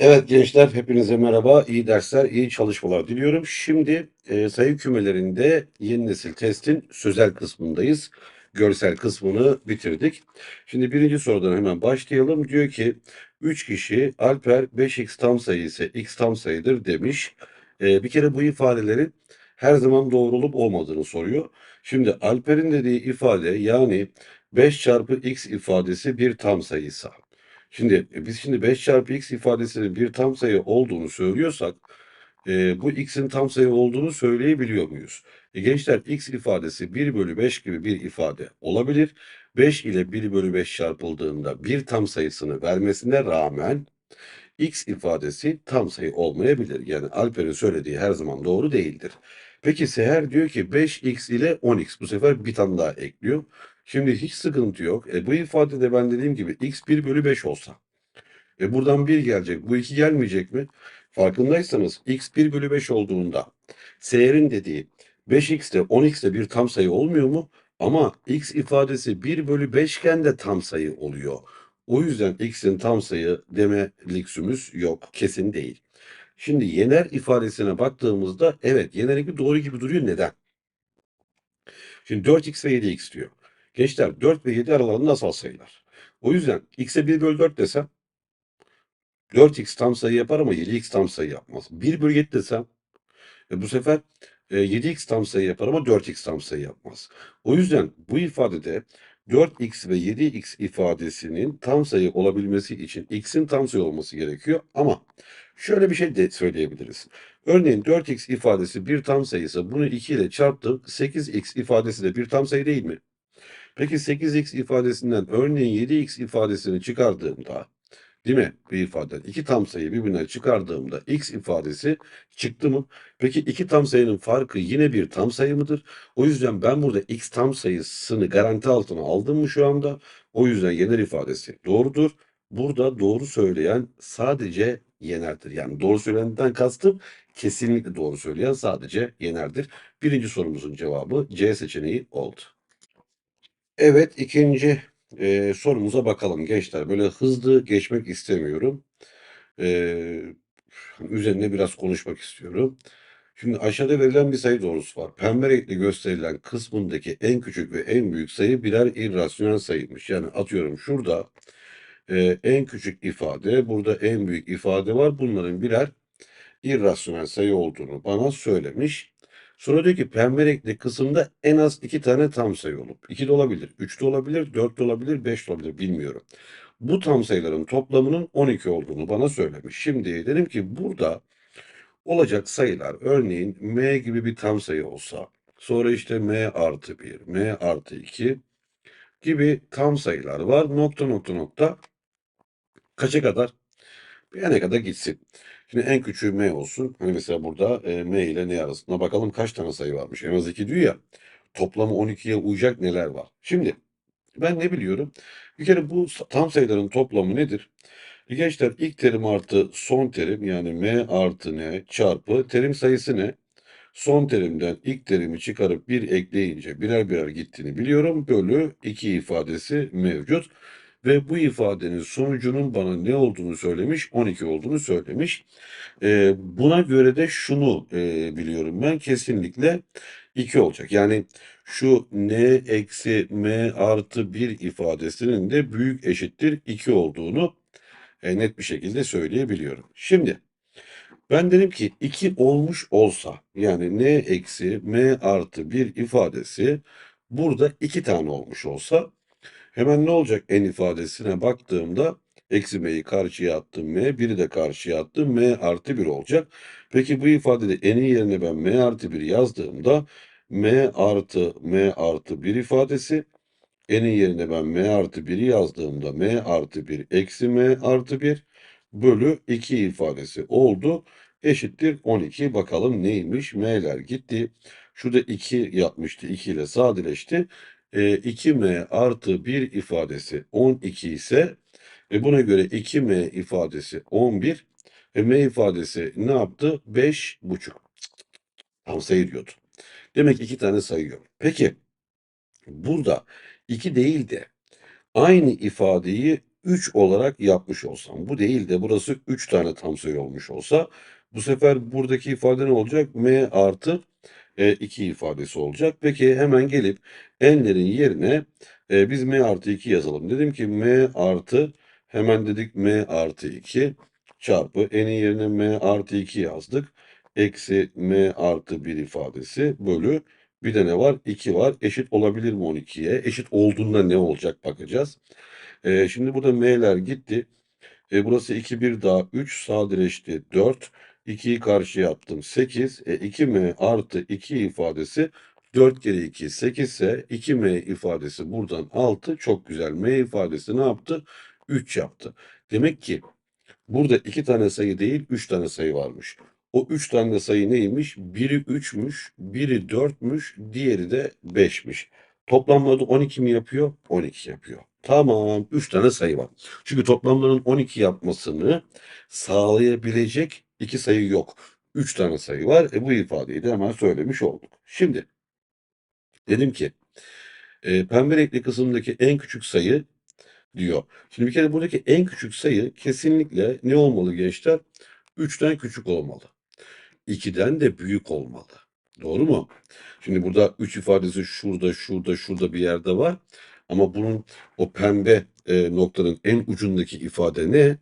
Evet gençler hepinize merhaba. İyi dersler, iyi çalışmalar diliyorum. Şimdi e, sayı kümelerinde yeni nesil testin sözel kısmındayız. Görsel kısmını bitirdik. Şimdi birinci sorudan hemen başlayalım. Diyor ki 3 kişi Alper 5x tam sayı ise x tam sayıdır demiş. E, bir kere bu ifadelerin her zaman doğru olup olmadığını soruyor. Şimdi Alper'in dediği ifade yani 5 çarpı x ifadesi bir tam sayıysa. Şimdi e, biz şimdi 5 çarpı x ifadesinin bir tam sayı olduğunu söylüyorsak e, bu x'in tam sayı olduğunu söyleyebiliyor muyuz? E, gençler x ifadesi 1 bölü 5 gibi bir ifade olabilir. 5 ile 1 bölü 5 çarpıldığında bir tam sayısını vermesine rağmen x ifadesi tam sayı olmayabilir. Yani Alper'in söylediği her zaman doğru değildir. Peki Seher diyor ki 5x ile 10x bu sefer bir tane daha ekliyor. Şimdi hiç sıkıntı yok. E, bu ifadede ben dediğim gibi x 1 bölü 5 olsa. E, buradan 1 gelecek. Bu 2 gelmeyecek mi? Farkındaysanız x 1 bölü 5 olduğunda Seher'in dediği 5x de 10x de bir tam sayı olmuyor mu? Ama x ifadesi 1 bölü 5 iken de tam sayı oluyor. O yüzden x'in tam sayı deme lüksümüz yok. Kesin değil. Şimdi yener ifadesine baktığımızda evet yenerinki doğru gibi duruyor. Neden? Şimdi 4x ve 7x diyor. Gençler 4 ve 7 aralarında asal sayılar. O yüzden x'e 1 bölü 4 desem 4x tam sayı yapar ama 7x tam sayı yapmaz. 1 bölü 7 desem e, bu sefer e, 7x tam sayı yapar ama 4x tam sayı yapmaz. O yüzden bu ifadede 4x ve 7x ifadesinin tam sayı olabilmesi için x'in tam sayı olması gerekiyor. Ama şöyle bir şey de söyleyebiliriz. Örneğin 4x ifadesi bir tam sayısı bunu 2 ile çarptım. 8x ifadesi de bir tam sayı değil mi? Peki 8x ifadesinden örneğin 7x ifadesini çıkardığımda değil mi? Bir ifadeden iki tam sayı birbirine çıkardığımda x ifadesi çıktı mı? Peki iki tam sayının farkı yine bir tam sayı mıdır? O yüzden ben burada x tam sayısını garanti altına aldım mı şu anda? O yüzden yener ifadesi doğrudur. Burada doğru söyleyen sadece yenerdir. Yani doğru söyleyenden kastım kesinlikle doğru söyleyen sadece yenerdir. Birinci sorumuzun cevabı C seçeneği oldu. Evet ikinci e, sorumuza bakalım gençler. Böyle hızlı geçmek istemiyorum. E, üzerine biraz konuşmak istiyorum. Şimdi aşağıda verilen bir sayı doğrusu var. Pembe renkli gösterilen kısmındaki en küçük ve en büyük sayı birer irrasyonel sayıymış. Yani atıyorum şurada e, en küçük ifade, burada en büyük ifade var. Bunların birer irrasyonel sayı olduğunu bana söylemiş. Sonra diyor ki pembe renkli kısımda en az iki tane tam sayı olup. 2 de olabilir, 3 de olabilir, 4 de olabilir, 5 de olabilir bilmiyorum. Bu tam sayıların toplamının 12 olduğunu bana söylemiş. Şimdi dedim ki burada olacak sayılar örneğin m gibi bir tam sayı olsa sonra işte m artı 1, m artı 2 gibi tam sayılar var. Nokta nokta nokta kaça kadar? ne kadar gitsin. Şimdi en küçüğü m olsun. Hani mesela burada e, m ile n arasında bakalım kaç tane sayı varmış. En az 2 diyor ya. Toplamı 12'ye uyacak neler var. Şimdi ben ne biliyorum? Bir kere bu tam sayıların toplamı nedir? Gençler ilk terim artı son terim yani m artı n çarpı terim sayısı ne? Son terimden ilk terimi çıkarıp bir ekleyince birer birer gittiğini biliyorum. Bölü 2 ifadesi mevcut. Ve bu ifadenin sonucunun bana ne olduğunu söylemiş, 12 olduğunu söylemiş. E, buna göre de şunu e, biliyorum ben kesinlikle 2 olacak. Yani şu n eksi m artı 1 ifadesinin de büyük eşittir 2 olduğunu e, net bir şekilde söyleyebiliyorum. Şimdi ben dedim ki 2 olmuş olsa yani n eksi m artı 1 ifadesi burada 2 tane olmuş olsa Hemen ne olacak n ifadesine baktığımda eksi m'yi karşıya attım m, biri de karşıya attım m artı 1 olacak. Peki bu ifadede n'in yerine ben m artı 1 yazdığımda m artı m artı 1 ifadesi n'in yerine ben m artı 1'i yazdığımda m artı 1 eksi m artı 1 bölü 2 ifadesi oldu. Eşittir 12. Bakalım neymiş? M'ler gitti. Şurada 2 yapmıştı. 2 ile sadeleşti e, 2m artı 1 ifadesi 12 ise e, buna göre 2m ifadesi 11 ve m ifadesi ne yaptı? 5,5. Tam sayı diyordu. Demek iki tane sayıyor. Peki burada 2 değil de aynı ifadeyi 3 olarak yapmış olsam, bu değil de burası 3 tane tam sayı olmuş olsa, bu sefer buradaki ifade ne olacak? M artı e, 2 ifadesi olacak. Peki hemen gelip n'lerin yerine e, biz M artı 2 yazalım. Dedim ki M artı hemen dedik M artı 2 çarpı n'in yerine M artı 2 yazdık. Eksi M artı 1 ifadesi bölü bir de ne var? 2 var. Eşit olabilir mi 12'ye? Eşit olduğunda ne olacak bakacağız. E, şimdi burada m'ler gitti. E, burası 2, 1 daha 3 sadeleşti 4. 2'yi karşıya attım 8. E, 2m artı 2 ifadesi 4 kere 2 8 ise 2m ifadesi buradan 6. Çok güzel. M ifadesi ne yaptı? 3 yaptı. Demek ki burada 2 tane sayı değil 3 tane sayı varmış. O 3 tane sayı neymiş? Biri 3'müş, biri 4'müş, diğeri de 5'miş. Toplamları 12 mi yapıyor? 12 yapıyor. Tamam. 3 tane sayı var. Çünkü toplamların 12 yapmasını sağlayabilecek iki sayı yok. 3 tane sayı var. E bu ifadeyi de hemen söylemiş olduk. Şimdi dedim ki e, pembe renkli kısımdaki en küçük sayı diyor. Şimdi bir kere buradaki en küçük sayı kesinlikle ne olmalı gençler? 3'ten küçük olmalı. 2'den de büyük olmalı. Doğru mu? Şimdi burada 3 ifadesi şurada, şurada, şurada bir yerde var. Ama bunun o pembe e, noktanın en ucundaki ifade ne?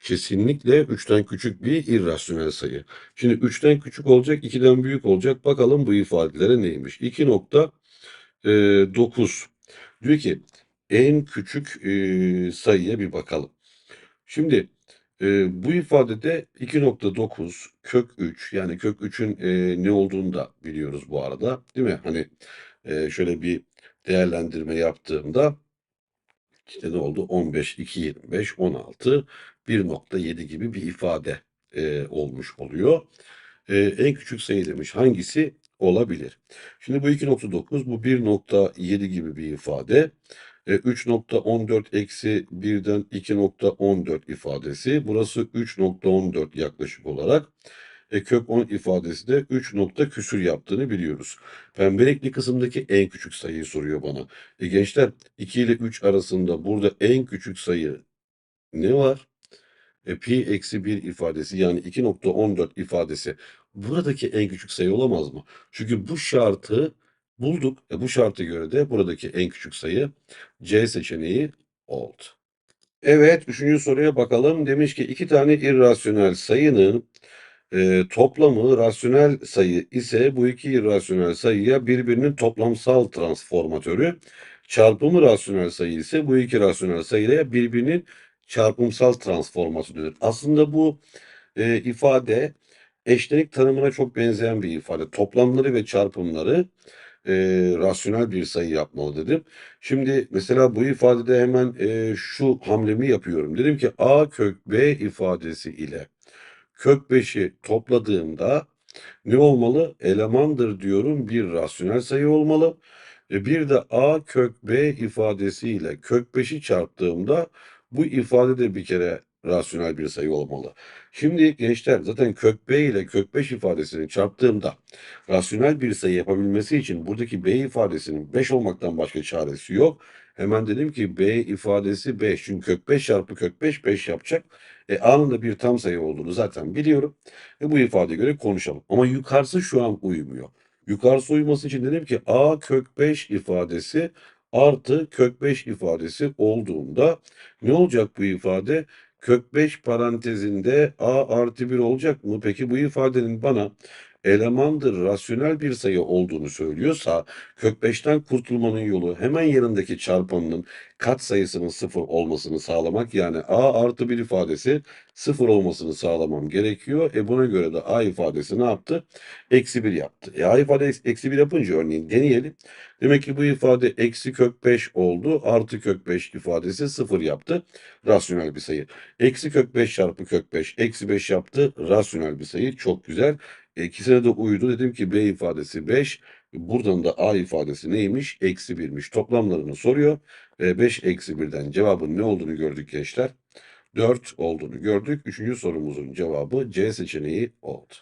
Kesinlikle 3'ten küçük bir irrasyonel sayı. Şimdi 3'ten küçük olacak, 2'den büyük olacak. Bakalım bu ifadelere neymiş? 2.9 diyor ki en küçük e, sayıya bir bakalım. Şimdi e, bu ifadede 2.9 kök 3 yani kök 3'ün e, ne olduğunu da biliyoruz bu arada değil mi? Hani e, şöyle bir değerlendirme yaptığımda işte ne oldu? 15, 2, 25, 16, 1.7 gibi bir ifade e, olmuş oluyor. E, en küçük sayı demiş. Hangisi olabilir? Şimdi bu 2.9 bu 1.7 gibi bir ifade. E, 3.14 eksi 1'den 2.14 ifadesi. Burası 3.14 yaklaşık olarak. E, kök 10 ifadesi de 3 nokta küsür yaptığını biliyoruz. Pembe renkli kısımdaki en küçük sayıyı soruyor bana. E, gençler 2 ile 3 arasında burada en küçük sayı ne var? E, pi eksi 1 ifadesi yani 2.14 ifadesi buradaki en küçük sayı olamaz mı? Çünkü bu şartı bulduk. E, bu şarta göre de buradaki en küçük sayı C seçeneği oldu. Evet, üçüncü soruya bakalım. Demiş ki iki tane irrasyonel sayının e, toplamı rasyonel sayı ise bu iki irrasyonel sayıya birbirinin toplamsal transformatörü, çarpımı rasyonel sayı ise bu iki rasyonel sayıya birbirinin çarpımsal transformatörüdür. Aslında bu e, ifade eşlenik tanımına çok benzeyen bir ifade. Toplamları ve çarpımları e, rasyonel bir sayı yapmalı dedim. Şimdi mesela bu ifadede hemen e, şu hamlemi yapıyorum. Dedim ki a kök b ifadesi ile kök 5'i topladığımda ne olmalı? Elemandır diyorum bir rasyonel sayı olmalı. E, bir de a kök b ifadesiyle kök 5'i çarptığımda bu ifade de bir kere rasyonel bir sayı olmalı. Şimdi gençler zaten kök b ile kök 5 ifadesini çarptığımda rasyonel bir sayı yapabilmesi için buradaki b ifadesinin 5 olmaktan başka çaresi yok. Hemen dedim ki b ifadesi 5. Çünkü kök 5 çarpı kök 5 5 yapacak. E, A'nın da bir tam sayı olduğunu zaten biliyorum. Ve bu ifadeye göre konuşalım. Ama yukarısı şu an uymuyor. Yukarısı uyması için dedim ki A kök 5 ifadesi artı kök 5 ifadesi olduğunda ne olacak bu ifade? Kök 5 parantezinde A artı 1 olacak mı? Peki bu ifadenin bana elemandır, rasyonel bir sayı olduğunu söylüyorsa kök 5'ten kurtulmanın yolu hemen yanındaki çarpanının kat sayısının sıfır olmasını sağlamak yani a artı 1 ifadesi sıfır olmasını sağlamam gerekiyor. E buna göre de a ifadesi ne yaptı? Eksi 1 yaptı. E a ifade eksi 1 yapınca örneğin deneyelim. Demek ki bu ifade eksi kök 5 oldu. Artı kök 5 ifadesi sıfır yaptı. Rasyonel bir sayı. Eksi kök 5 çarpı kök 5 eksi 5 yaptı. Rasyonel bir sayı. Çok güzel. E, İkisine de uydu. Dedim ki B ifadesi 5. Buradan da A ifadesi neymiş? Eksi 1'miş. Toplamlarını soruyor. E, 5 eksi 1'den cevabın ne olduğunu gördük gençler. 4 olduğunu gördük. Üçüncü sorumuzun cevabı C seçeneği oldu.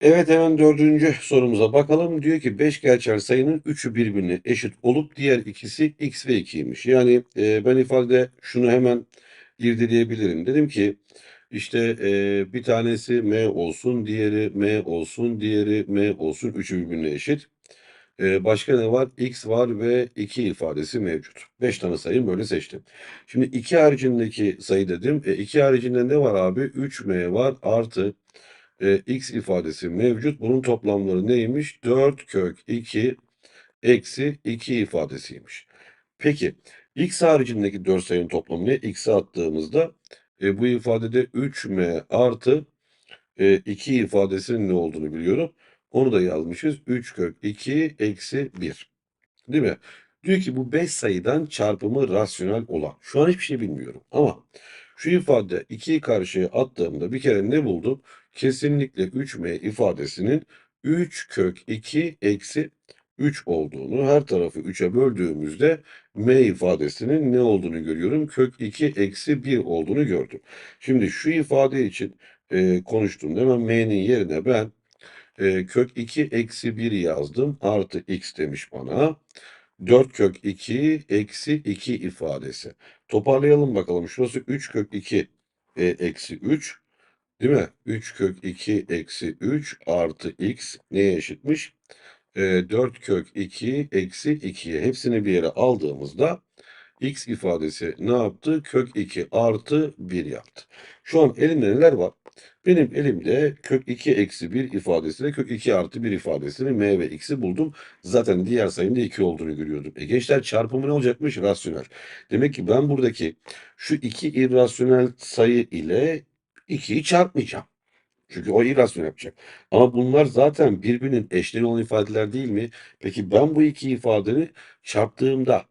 Evet hemen dördüncü sorumuza bakalım. Diyor ki 5 gerçel sayının 3'ü birbirine eşit olup diğer ikisi x ve 2'ymiş. Yani e, ben ifade şunu hemen irdeleyebilirim. Dedim ki işte e, bir tanesi m olsun, diğeri m olsun, diğeri m olsun. Üçü birbirine eşit. E, başka ne var? x var ve 2 ifadesi mevcut. 5 tane sayı böyle seçtim. Şimdi 2 haricindeki sayı dedim. E, 2 haricinde ne var abi? 3m var artı e, x ifadesi mevcut. Bunun toplamları neymiş? 4 kök 2 eksi 2 ifadesiymiş. Peki x haricindeki 4 sayının toplamı ne? x'e attığımızda e, bu ifadede 3m artı e, 2 ifadesinin ne olduğunu biliyorum. Onu da yazmışız. 3 kök 2 eksi 1. Değil mi? Diyor ki bu 5 sayıdan çarpımı rasyonel olan. Şu an hiçbir şey bilmiyorum ama şu ifade 2'yi karşıya attığımda bir kere ne buldum? Kesinlikle 3m ifadesinin 3 kök 2 eksi 3 olduğunu, her tarafı 3'e böldüğümüzde m ifadesinin ne olduğunu görüyorum. Kök 2 eksi 1 olduğunu gördüm. Şimdi şu ifade için e, konuştuğumda hemen m'nin yerine ben e, kök 2 eksi 1 yazdım. Artı x demiş bana. 4 kök 2 eksi 2 ifadesi. Toparlayalım bakalım. Şurası 3 kök 2 e, eksi 3. Değil mi? 3 kök 2 eksi 3 artı x neye eşitmiş? E, 4 kök 2 eksi 2'ye. Hepsini bir yere aldığımızda x ifadesi ne yaptı? Kök 2 artı 1 yaptı. Şu an elimde neler var? Benim elimde kök 2 eksi 1 ifadesine kök 2 artı 1 ifadesini m ve x'i buldum. Zaten diğer sayının da 2 olduğunu görüyordum. E gençler çarpımı ne olacakmış? Rasyonel. Demek ki ben buradaki şu iki irrasyonel sayı ile 2'yi çarpmayacağım. Çünkü o irrasyonel yapacak. Ama bunlar zaten birbirinin eşleri olan ifadeler değil mi? Peki ben bu iki ifadeyi çarptığımda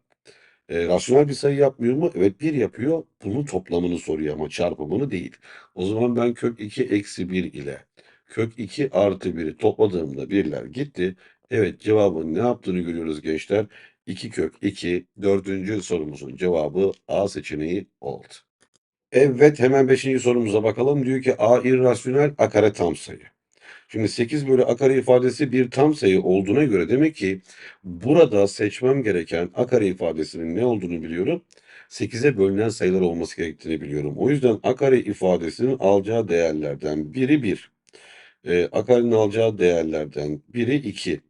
e, rasyonel bir sayı yapmıyor mu? Evet 1 yapıyor. Bunun toplamını soruyor ama çarpımını değil. O zaman ben kök 2 eksi 1 ile kök 2 artı 1'i topladığımda birler gitti. Evet cevabın ne yaptığını görüyoruz gençler. 2 kök 2 dördüncü sorumuzun cevabı A seçeneği oldu. Evet hemen beşinci sorumuza bakalım. Diyor ki A irrasyonel a kare tam sayı. Şimdi 8 bölü a kare ifadesi bir tam sayı olduğuna göre demek ki burada seçmem gereken a kare ifadesinin ne olduğunu biliyorum. 8'e bölünen sayılar olması gerektiğini biliyorum. O yüzden a kare ifadesinin alacağı değerlerden biri 1. E, a karenin alacağı değerlerden biri 2.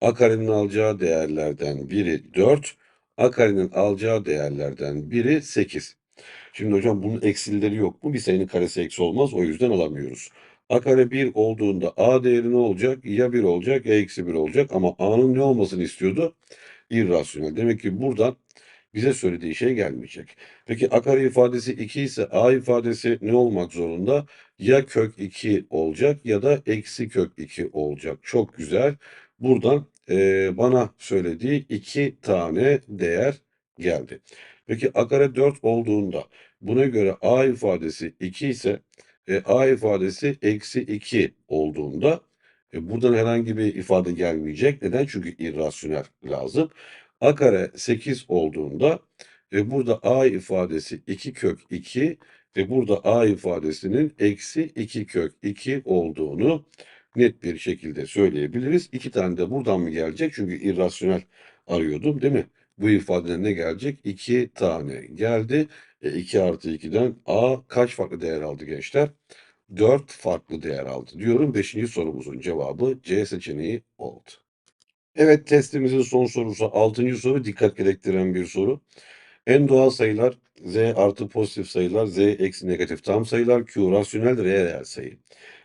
a karenin alacağı değerlerden biri 4. a karenin alacağı değerlerden biri 8. Şimdi hocam bunun eksileri yok mu? Bir sayının karesi eksi olmaz. O yüzden alamıyoruz. A kare 1 olduğunda A değeri ne olacak? Ya 1 olacak ya eksi 1 olacak. Ama A'nın ne olmasını istiyordu? İrrasyonel. Demek ki buradan bize söylediği şey gelmeyecek. Peki a kare ifadesi 2 ise a ifadesi ne olmak zorunda? Ya kök 2 olacak ya da eksi kök 2 olacak. Çok güzel. Buradan e, bana söylediği iki tane değer geldi. Peki a kare 4 olduğunda buna göre a ifadesi 2 ise e, a ifadesi eksi 2 olduğunda e, buradan herhangi bir ifade gelmeyecek. Neden? Çünkü irrasyonel lazım. a kare 8 olduğunda e, burada a ifadesi 2 kök 2 ve burada a ifadesinin eksi 2 kök 2 olduğunu net bir şekilde söyleyebiliriz. İki tane de buradan mı gelecek? Çünkü irrasyonel arıyordum değil mi? Bu ifadeden ne gelecek? 2 tane geldi. E, 2 artı 2'den A kaç farklı değer aldı gençler? 4 farklı değer aldı diyorum. Beşinci sorumuzun cevabı C seçeneği oldu. Evet testimizin son sorusu altıncı soru dikkat gerektiren bir soru. En doğal sayılar Z artı pozitif sayılar, Z eksi negatif tam sayılar, Q rasyonel reel sayı.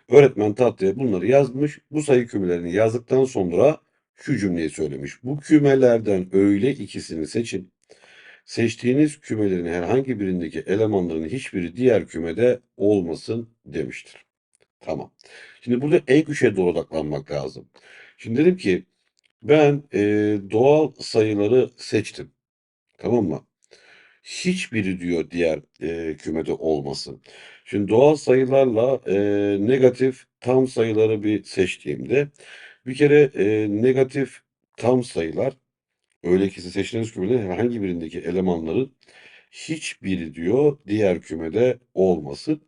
Öğretmen tahtaya bunları yazmış. Bu sayı kümelerini yazdıktan sonra şu cümleyi söylemiş. Bu kümelerden öyle ikisini seçin. Seçtiğiniz kümelerin herhangi birindeki elemanların hiçbiri diğer kümede olmasın demiştir. Tamam. Şimdi burada en küçüğe doğru odaklanmak lazım. Şimdi dedim ki ben e, doğal sayıları seçtim. Tamam mı? Hiçbiri diyor diğer e, kümede olmasın. Şimdi doğal sayılarla e, negatif tam sayıları bir seçtiğimde bir kere e, negatif tam sayılar öyle ki seçtiğiniz kümede herhangi birindeki elemanların hiçbiri diyor diğer kümede olmasın.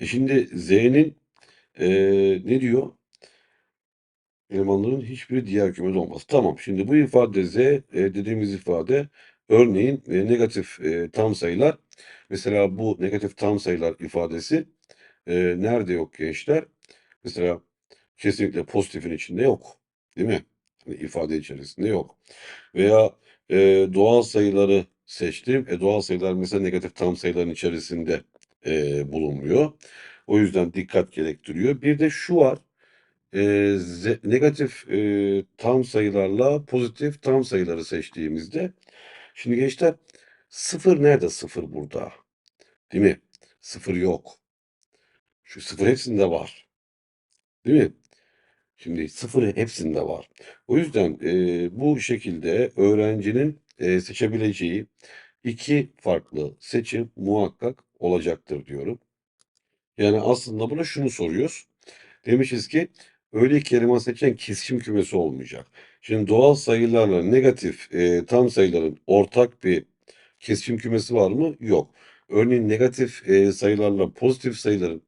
E şimdi z'nin Eee, ne diyor? Elemanların hiçbiri diğer kümede olmaz. Tamam. Şimdi bu ifade Z e, dediğimiz ifade örneğin e, negatif e, tam sayılar. Mesela bu negatif tam sayılar ifadesi e, nerede yok gençler? Mesela kesinlikle pozitifin içinde yok. Değil mi? İfade içerisinde yok. Veya e, doğal sayıları seçtim. E, doğal sayılar mesela negatif tam sayıların içerisinde e, bulunmuyor. O yüzden dikkat gerektiriyor. Bir de şu var. E, ze- negatif e, tam sayılarla pozitif tam sayıları seçtiğimizde şimdi gençler sıfır nerede sıfır burada? Değil mi? Sıfır yok. Şu sıfır hepsinde var. Değil mi? Şimdi sıfır hepsinde var. O yüzden e, bu şekilde öğrencinin e, seçebileceği iki farklı seçim muhakkak olacaktır diyorum. Yani aslında buna şunu soruyoruz. Demişiz ki öyle iki eleman seçen kesişim kümesi olmayacak. Şimdi doğal sayılarla negatif e, tam sayıların ortak bir kesişim kümesi var mı? Yok. Örneğin negatif e, sayılarla pozitif sayıların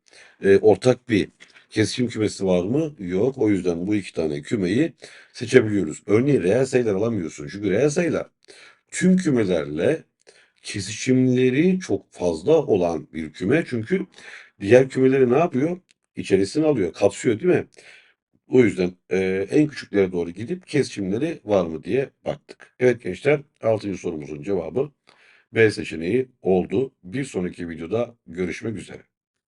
e, ortak bir kesişim kümesi var mı? Yok. O yüzden bu iki tane kümeyi seçebiliyoruz. Örneğin reel sayılar alamıyorsun. Çünkü reel sayılar tüm kümelerle kesişimleri çok fazla olan bir küme. Çünkü diğer kümeleri ne yapıyor? İçerisine alıyor, kapsıyor değil mi? O yüzden e, en küçüklere doğru gidip kesişimleri var mı diye baktık. Evet gençler 6. sorumuzun cevabı B seçeneği oldu. Bir sonraki videoda görüşmek üzere.